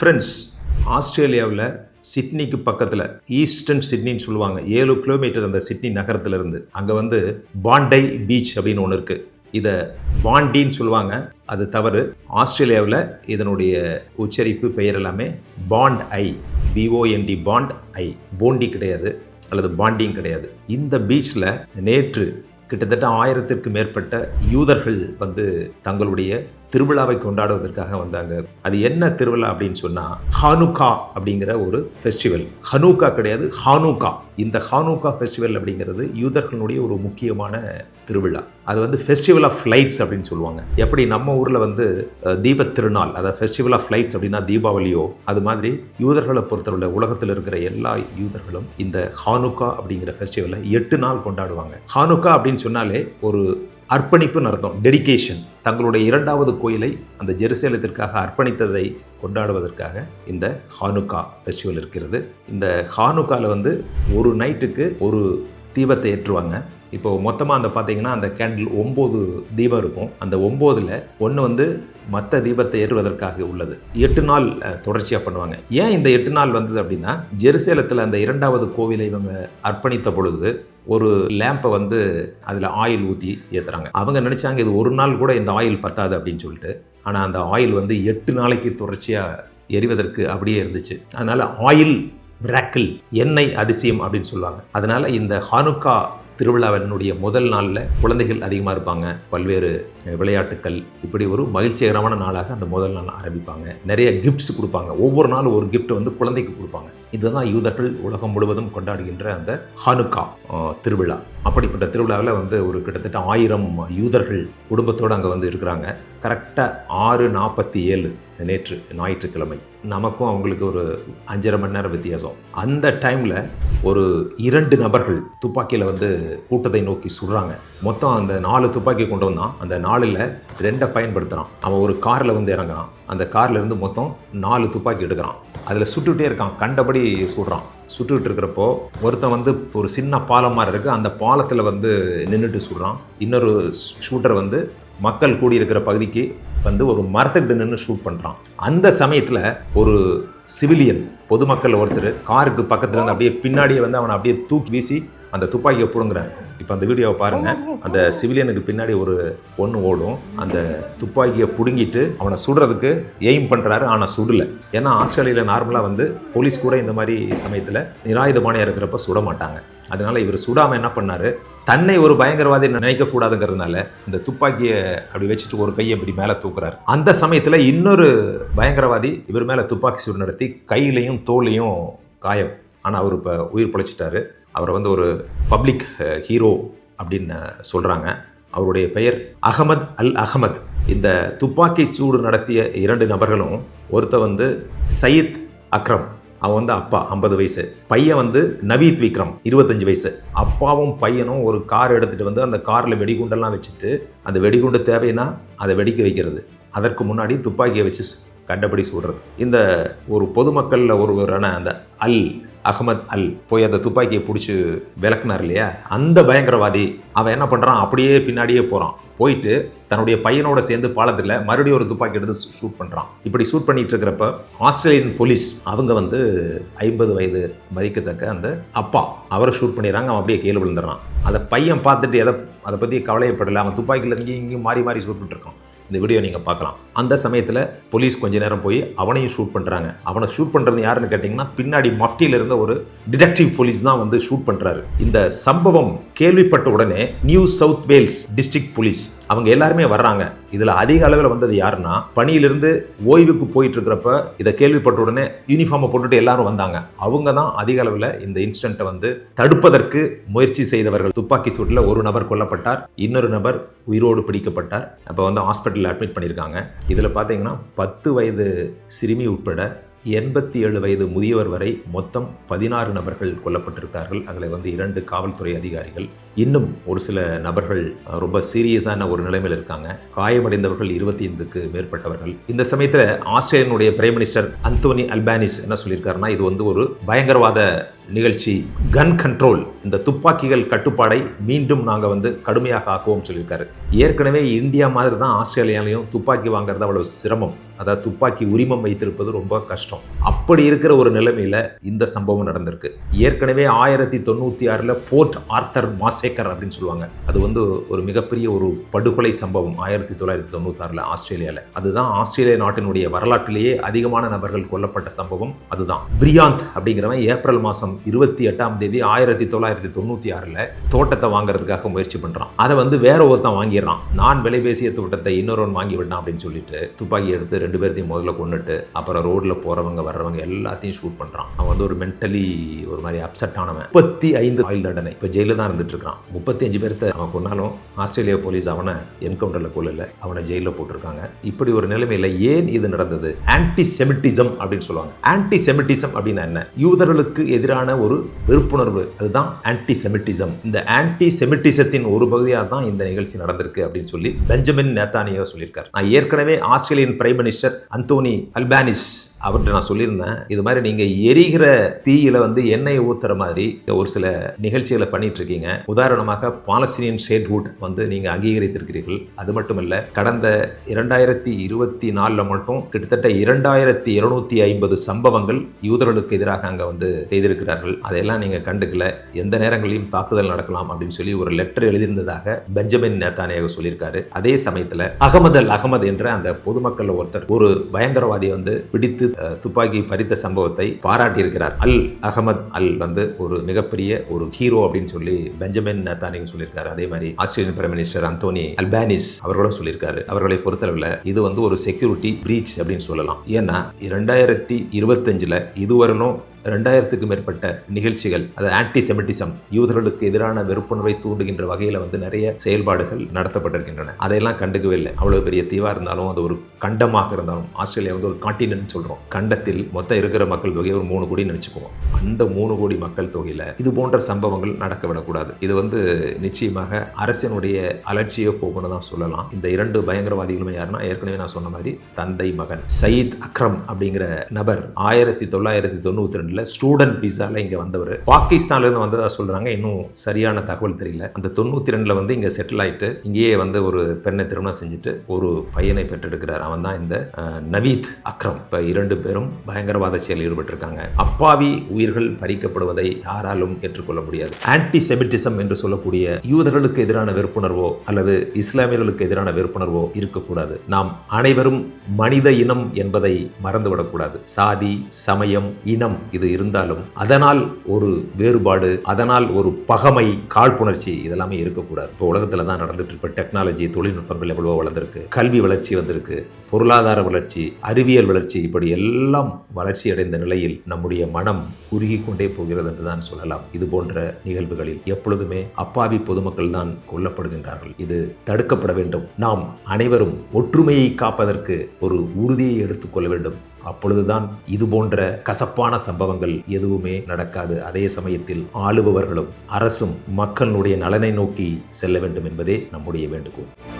Friends ஆஸ்திரேலியாவில் சிட்னிக்கு பக்கத்தில் eastern சிட்னின்னு சொல்லுவாங்க. ஏழு கிலோமீட்டர் அந்த சிட்னி நகரத்திலிருந்து. அங்கே வந்து பாண்டை பீச் அப்படின்னு ஒன்று இருக்குது இதை பாண்டின்னு சொல்லுவாங்க. அது தவறு. ஆஸ்திரேலியாவில் இதனுடைய உச்சரிப்பு பெயர் எல்லாமே பாண்ட் ஐ பிஓஎன்டி பாண்ட் ஐ போண்டி கிடையாது அல்லது பாண்டிங் கிடையாது. இந்த பீச்சில் நேற்று கிட்டத்தட்ட ஆயிரத்திற்கு மேற்பட்ட யூதர்கள் வந்து தங்களுடைய திருவிழாவை கொண்டாடுவதற்காக வந்தாங்க. அது என்ன திருவிழா அப்படின்னு சொன்னால் ஹானுகா அப்படிங்கிற ஒரு ஃபெஸ்டிவல் ஹனுகா கிடையாது ஹானுகா இந்த ஹானுகா ஃபெஸ்டிவல் அப்படிங்கிறது யூதர்களுடைய ஒரு முக்கியமான திருவிழா. அது வந்து ஃபெஸ்டிவல் ஆஃப் லைட்ஸ் அப்படின்னு சொல்லுவாங்க. எப்படி நம்ம ஊரில் வந்து தீப தீபத் திருநாள் அதாவது ஃபெஸ்டிவல் ஆஃப் லைட்ஸ் அப்படின்னா தீபாவளியோ அது மாதிரி யூதர்களை பொறுத்தவரை உலகத்தில் இருக்கிற எல்லா யூதர்களும் இந்த ஹானுகா அப்படிங்கிற ஃபெஸ்டிவலை எட்டு நாள் கொண்டாடுவாங்க. ஹானுகா அப்படின்னு சொன்னாலே ஒரு அர்ப்பணிப்புன்னு அர்த்தம் டெடிகேஷன் தங்களுடைய இரண்டாவது கோயிலை அந்த ஜெருசேலத்திற்காக அர்ப்பணித்ததை கொண்டாடுவதற்காக இந்த ஹானுக்கா ஃபெஸ்டிவல் இருக்கிறது. இந்த ஹானுக்காவில் வந்து ஒரு நைட்டுக்கு ஒரு தீபத்தை ஏற்றுவாங்க. இப்போ மொத்தமாக அந்த பார்த்தீங்கன்னா அந்த கேண்டில் ஒம்பது தீபம் இருக்கும். அந்த ஒம்போதில் ஒன்று வந்து மற்ற தீபத்தை ஏற்றுவதற்காக உள்ளது. எட்டு நாள் தொடர்ச்சியாக பண்ணுவாங்க. ஏன் இந்த எட்டு நாள் வந்தது அப்படின்னா ஜெருசேலத்தில் அந்த இரண்டாவது கோவிலை இவங்க அர்ப்பணித்த பொழுது ஒரு லேம்பை வந்து அதில் ஆயில் ஊற்றி ஏற்றுறாங்க அவங்க நினச்சாங்க இது ஒரு நாள் கூட இந்த ஆயில் பத்தாது அப்படின்னு சொல்லிட்டு. ஆனால் அந்த ஆயில் வந்து எட்டு நாளைக்கு தொடர்ச்சியாக எரிவதற்கு அப்படியே இருந்துச்சு. அதனால் ஆயில் மிராக்கிள் எண்ணெய் அதிசயம் அப்படின்னு சொல்லுவாங்க. அதனால் இந்த ஹானுக்கா திருவிழாவினுடைய முதல் நாளில் குழந்தைகள் அதிகமாக இருப்பாங்க. பல்வேறு விளையாட்டுக்கள். இப்படி ஒரு மகிழ்ச்சிகரமான நாளாக அந்த முதல் நாள் ஆரம்பிப்பாங்க. நிறைய கிஃப்ட்ஸ் கொடுப்பாங்க. ஒவ்வொரு நாளும் ஒரு கிஃப்ட் வந்து குழந்தைக்கு கொடுப்பாங்க. இதுதான் யூதர்கள் உலகம் முழுவதும் கொண்டாடுகின்ற அந்த ஹானுக்கா திருவிழா. அப்படிப்பட்ட திருவிழாவில் வந்து ஒரு கிட்டத்தட்ட ஆயிரம் யூதர்கள் குடும்பத்தோடு அங்கே வந்து இருக்கிறாங்க. கரெக்டாக ஆறு நாற்பத்தி ஏழு நேற்று ஞாயிற்றுக்கிழமை. நமக்கும் அவங்களுக்கு ஒரு அஞ்சரை மணி நேரம் வித்தியாசம். அந்த டைமில் ஒரு இரண்டு நபர்கள் துப்பாக்கியில் வந்து கூட்டத்தை நோக்கி சுடுறாங்க. மொத்தம் அந்த நாலு துப்பாக்கி கொண்டு வந்தான். அந்த நாலில் ரெண்டை பயன்படுத்துகிறான் அவன் ஒரு காரில் வந்து இறங்குறான். அந்த கார்லேருந்து மொத்தம் நாலு துப்பாக்கி எடுக்கிறான். அதில் சுட்டுகிட்டே இருக்கான். கண்டபடி சுடுறான். சுட்டுக்கிட்டு இருக்கிறப்போ ஒருத்தன் வந்து ஒரு சின்ன பாலம் மாதிரி இருக்குது அந்த பாலத்தில் வந்து நின்றுட்டு சுடுறான். இன்னொரு ஷூட்டர் வந்து மக்கள் கூடியிருக்கிற பகுதிக்கு வந்து ஒரு மரத்துக்கிட்ட நின்று ஷூட் பண்ணுறான் அந்த சமயத்தில் ஒரு சிவிலியன் பொதுமக்கள் ஒருத்தர் காருக்கு பக்கத்தில் இருந்து அப்படியே பின்னாடியே வந்து அவனை அப்படியே தூக்கி வீசி அந்த துப்பாக்கியை பிடுங்குறான் இப்போ அந்த வீடியோவை பாருங்க. அந்த சிவிலியனுக்கு பின்னாடி ஒரு பொண்ணு ஓடும். அந்த துப்பாக்கியை பிடுங்கிட்டு அவனை சுடுறதுக்கு எய்ம் பண்ணுறாரு ஆனால் சுடல. ஏன்னா ஆஸ்திரேலியாவில் நார்மலாக வந்து போலீஸ் கூட இந்த மாதிரி சமயத்தில் நிராயுதபாணியாக இருக்கிறப்ப சுட மாட்டாங்க. அதனால இவர் சுடாமல் என்ன பண்ணாரு? தன்னை ஒரு பயங்கரவாதி நினைக்க கூடாதுங்கிறதுனால அந்த துப்பாக்கியை அப்படி வச்சுட்டு ஒரு கையை இப்படி மேலே தூக்குறாரு. அந்த சமயத்தில் இன்னொரு பயங்கரவாதி இவர் மேலே துப்பாக்கி சூடு நடத்தி கையிலையும் தோலையும் காயம். ஆனால் அவர் இப்போ உயிர் பிழைச்சிட்டாரு. அவரை வந்து ஒரு பப்ளிக் ஹீரோ அப்படின்னு சொல்கிறாங்க அவருடைய பெயர் அகமது அல் அகமத். இந்த துப்பாக்கி சூடு நடத்திய இரண்டு நபர்களும் ஒருத்த வந்து சயீத் அக்ரம் அவன் வந்து அப்பா ஐம்பது வயசு. பையன் வந்து நவீத் விக்ரம் இருபத்தஞ்சு வயசு. அப்பாவும் பையனும் ஒரு கார் எடுத்துகிட்டு வந்து அந்த காரில் வெடிகுண்டெல்லாம் வச்சுட்டு அந்த வெடிகுண்டு தேவைன்னா அதை வெடிக்க வைக்கிறது. அதற்கு முன்னாடி துப்பாக்கியை வச்சு கண்டபடி சுடுறது. இந்த ஒரு பொதுமக்களில் ஒருவரான அந்த அல் அகமது அல் போய் அந்த துப்பாக்கியை பிடிச்சி விளக்குனார் இல்லையா? அந்த பயங்கரவாதி அவன் என்ன பண்ணுறான் அப்படியே பின்னாடியே போகிறான் போயிட்டு தன்னுடைய பையனோட சேர்ந்து பாலத்தில் மறுபடியும் ஒரு துப்பாக்கி எடுத்து ஷூட் பண்ணுறான் இப்படி ஷூட் பண்ணிட்டு இருக்கிறப்ப ஆஸ்திரேலியன் போலீஸ் அவங்க வந்து ஐம்பது வயது மதிக்கத்தக்க அந்த அப்பா அவரை ஷூட் பண்ணிடுறாங்க. அவன் அப்படியே கீழே விழுந்துடுறான். அதை பையன் பார்த்துட்டு எதை அதை பற்றி கவலையப்படலை. அவன் துப்பாக்கியில் இங்கேயும் இங்கேயும் மாறி மாறி ஷூட் இருக்கான். இந்த வீடியோ நீங்கள் பார்க்கலாம். அந்த சமயத்தில் போலீஸ் கொஞ்ச நேரம் போய் அவனையும் ஷூட் பண்ணுறாங்க அவனை ஷூட் பண்ணுறது யாருன்னு கேட்டிங்கன்னா பின்னாடி மஃப்டியில் இருந்த ஒரு டிடெக்டிவ் போலீஸ் தான் வந்து ஷூட் பண்ணுறாரு இந்த சம்பவம் கேள்விப்பட்ட உடனே New South Wales district police அவங்க எல்லாருமே வர்றாங்க. இதில் அதிக அளவில் வந்தது யாருன்னா பணியிலிருந்து ஓய்வுக்கு போயிட்டு இருக்கிறப்ப இதை கேள்விப்பட்ட உடனே யூனிஃபார்மை போட்டுட்டு எல்லாரும் வந்தாங்க. அவங்க தான் அதிக அளவில் இந்த இன்சிடென்ட்டை வந்து தடுப்பதற்கு முயற்சி செய்தவர்கள். துப்பாக்கி சூட்டில் ஒரு நபர் கொல்லப்பட்டார். இன்னொரு நபர் உயிரோடு பிடிக்கப்பட்டார். அப்போ வந்து ஹாஸ்பிட்டலில் அட்மிட் பண்ணியிருக்காங்க. இதில் பார்த்தீங்கன்னா பத்து வயது சிறுமி உட்பட எண்பத்தி ஏழு வயது முதியவர் வரை மொத்தம் பதினாறு நபர்கள் கொல்லப்பட்டிருக்கார்கள் அதில் வந்து இரண்டு காவல்துறை அதிகாரிகள். இன்னும் ஒரு சில நபர்கள் ரொம்ப சீரியஸான ஒரு நிலைமையில் இருக்காங்க. காயமடைந்தவர்கள் இருபத்தி ஐந்துக்கு மேற்பட்டவர்கள். இந்த சமயத்தில் ஆஸ்திரேலியனுடைய பிரைம் மினிஸ்டர் அந்தோனி அல்பானிஸ் என்ன சொல்லியிருக்காருன்னா இது வந்து ஒரு பயங்கரவாத நிகழ்ச்சி கன் கண்ட்ரோல் இந்த துப்பாக்கிகள் கட்டுப்பாடை மீண்டும் நாங்கள் வந்து கடுமையாக ஆக்குவோம் சொல்லியிருக்காரு. ஏற்கனவே இந்தியா மாதிரி தான் ஆஸ்திரேலியாலையும் துப்பாக்கி வாங்குறது அவ்வளவு சிரமம். அதாவது துப்பாக்கி உரிமம் வைத்திருப்பது ரொம்ப கஷ்டம். அப்படி இருக்கிற ஒரு நிலைமையில் இந்த சம்பவம் நடந்திருக்கு. ஏற்கனவே ஆயிரத்தி தொண்ணூற்றி ஆறில் போர்ட் ஆர்த்தர் மாசேக்கர் அப்படின்னு சொல்லுவாங்க. அது வந்து ஒரு மிகப்பெரிய ஒரு படுகொலை சம்பவம் ஆயிரத்தி தொள்ளாயிரத்தி தொண்ணூத்தாறில் ஆறுல அதுதான் ஆஸ்திரேலிய நாட்டினுடைய வரலாற்றிலேயே அதிகமான நபர்கள் கொல்லப்பட்ட சம்பவம் அதுதான். பிரியாந்த் அப்படிங்கிறவன் ஏப்ரல் மாதம் இருபத்தி எட்டாம் தேதி ஆயிரத்தி தொள்ளாயிரத்தி தொண்ணூற்றி ஆறில் தோட்டத்தை வாங்குறதுக்காக முயற்சி பண்ணுறான் அதை வந்து வேற ஒருத்தன் வாங்கிடுறான். நான் விலை பேசிய தோட்டத்தை இன்னொருவன் வாங்கி விட்டான் அப்படின்னு சொல்லிட்டு துப்பாக்கி எடுத்து ரெண்டு பேர்த்தையும் முதல்ல கொண்டுட்டு அப்புறம் ரோட்டில் போகிறவங்க வர்றவங்க எல்லாத்தையும் ஷூட் பண்ணுறான் அவன் வந்து ஒரு மென்டலி ஒரு மாதிரி அப்செட் ஆனவன். முப்பத்தி ஐந்து ஆயுள் தண்டனை. இப்போ ஜெயிலில் தான் இருந்துட்டு இருக்கான். முப்பத்தி அஞ்சு பேர்த்த அவன் கொண்டாலும் ஆஸ்திரேலியா போலீஸ் அவனை என்கவுண்டரில் கொல்லல. அவனை ஜெயிலில் போட்டிருக்காங்க. இப்படி ஒரு நிலைமையில் ஏன் இது நடந்தது? ஆன்டி செமிட்டிசம் அப்படின்னு சொல்லுவாங்க. ஆன்டி செமிட்டிசம் அப்படின்னா என்ன? யூதர்களுக்கு எதிரான ஒரு வெறுப்புணர்வு. அதுதான் ஆன்டி செமிட்டிசம் இந்த ஆன்டி செமிட்டிசத்தின் ஒரு பகுதியாக தான் இந்த நிகழ்ச்சி நடந்திருக்கு அப்படின்னு சொல்லி பெஞ்சமின் நேத்தானியோ சொல்லியிருக்கார். நான் ஏற்கனவே Australian prime minister Anthony Albanese அவர்கிட்ட நான் சொல்லியிருந்தேன் இது மாதிரி நீங்கள் எரிகிற தீயில வந்து எண்ணெய் ஊத்துற மாதிரி ஒரு சில நிகழ்ச்சிகளை பண்ணிட்டு இருக்கீங்க உதாரணமாக பாலஸ்தீனியன் ஸ்டேட்ஹுட் வந்து நீங்கள் அங்கீகரித்திருக்கிறீர்கள். அது மட்டும் இல்லை கடந்த இரண்டாயிரத்தி இருபத்தி நாலில் மட்டும் கிட்டத்தட்ட இரண்டாயிரத்தி இருநூத்தி ஐம்பது சம்பவங்கள் யூதர்களுக்கு எதிராக அங்கே வந்து செய்திருக்கிறார்கள். அதையெல்லாம் நீங்கள் கண்டுக்கல. எந்த நேரங்களையும் தாக்குதல் நடக்கலாம் அப்படின்னு சொல்லி ஒரு லெட்டர் எழுதியிருந்ததாக பெஞ்சமின் நேத்தானியாக சொல்லியிருக்காரு. அதே சமயத்தில் அகமது அல் அகமது என்ற அந்த பொதுமக்கள் ஒருத்தர் ஒரு பயங்கரவாதியை வந்து பிடித்து துப்பாக்கி பறித்த சம்பவத்தை பாராட்டியிருக்கிறார். அல் அகமது அல் வந்து ஒரு மிகப்பெரிய ஒரு ஹீரோ அப்படின்னு சொல்லி பெஞ்சமின் நேத்தானியும் சொல்லியிருக்காரு. அதே மாதிரி Australian prime minister Anthony Albanese அவர்களும் சொல்லியிருக்காரு. அவர்களை பொறுத்தளவில் இது வந்து ஒரு செக்யூரிட்டி பிரீச் அப்படின்னு சொல்லலாம். ஏன்னா இரண்டாயிரத்தி இருபத்தஞ்சில் இதுவரையிலும் ரெண்டாயிரத்துக்கு மேற்பட்ட நிகழ்ச்சிகள் அது ஆன்டி செமிட்டிசம் யூதர்களுக்கு எதிரான வெறுப்புணர்வை தூண்டுகின்ற வகையில் வந்து நிறைய செயல்பாடுகள் நடத்தப்பட்டிருக்கின்றன. அதையெல்லாம் கண்டுக்கவே இல்லை. அவ்வளவு பெரிய தீவா இருந்தாலும் அது ஒரு கண்டமாக இருந்தாலும் ஆஸ்திரேலியா வந்து ஒரு காண்டினென்ட் சொல்றோம். கண்டத்தில் மொத்தம் இருக்கிற மக்கள் தொகை ஒரு மூணு கோடின்னு வச்சுக்குவோம் அந்த மூணு கோடி மக்கள் தொகையில இது போன்ற சம்பவங்கள் நடக்க விடக்கூடாது. இது வந்து நிச்சயமாக அரசினுடைய அலட்சிய போக்குன்னு தான் சொல்லலாம். இந்த இரண்டு பயங்கரவாதிகளுமே யாருன்னா ஏற்கனவே நான் சொன்ன மாதிரி தந்தை மகன். சயீத் அக்ரம் அப்படிங்கிற நபர் ஆயிரத்தி தொள்ளாயிரத்தி தொண்ணூத்தி ரெண்டுல ஸ்டூடெண்ட் விசால இங்க வந்தவர். பாகிஸ்தான்ல இருந்து வந்ததா சொல்றாங்க இன்னும் சரியான தகவல் தெரியல. அந்த தொண்ணூத்தி ரெண்டுல வந்து இங்க செட்டில் ஆயிட்டு இங்கேயே வந்து ஒரு பெண்ணை திருமணம் செஞ்சுட்டு ஒரு பையனை பெற்றெடுக்கிறார். அவன் தான் இந்த நவீத் அக்ரம். இப்ப இரண்டு பேரும் பயங்கரவாத செயலில் ஈடுபட்டிருக்காங்க. அப்பாவி உயிர்கள் பறிக்கப்படுவதை யாராலும் ஏற்றுக்கொள்ள முடியாது. ஆன்டி செமிட்டிசம் என்று சொல்லக்கூடிய யூதர்களுக்கு எதிரான வெறுப்புணர்வோ அல்லது இஸ்லாமியர்களுக்கு எதிரான வெறுப்புணர்வோ இருக்கக்கூடாது. நாம் அனைவரும் மனித இனம் என்பதை மறந்துவிடக்கூடாது. சாதி சமயம் இனம் இது இருந்தாலும் அதனால் ஒரு வேறுபாடு அதனால் ஒரு பகமை காழ்ப்புணர்ச்சி இதெல்லாமே இருக்கக்கூடாது. இப்போ உலகத்தில் தான் நடந்துட்டு இருப்ப டெக்னாலஜி தொழில்நுட்பங்கள் எவ்வளவோ வளர்ந்துருக்கு. கல்வி வளர்ச்சி வந்திருக்கு. பொருளாதார வளர்ச்சி அறிவியல் வளர்ச்சி இப்படி எல்லாம் வளர்ச்சி அடைந்த நிலையில் நம்முடைய மனம் குறுகி கொண்டே போகிறது என்று தான் சொல்லலாம். இது போன்ற நிகழ்வுகளில் எப்பொழுதுமே அப்பாவி பொதுமக்கள் தான் கொல்லப்படுகின்றார்கள். இது தடுக்கப்பட வேண்டும். நாம் அனைவரும் ஒற்றுமையை காப்பதற்கு ஒரு உறுதியை எடுத்துக்கொள்ள வேண்டும். அப்பொழுதுதான் இது போன்ற கசப்பான சம்பவங்கள் எதுவுமே நடக்காது. அதே சமயத்தில் ஆளுபவர்களும் அரசும் மக்களுடைய நலனை நோக்கி செல்ல வேண்டும் என்பதே நம்முடைய வேண்டுகோள்.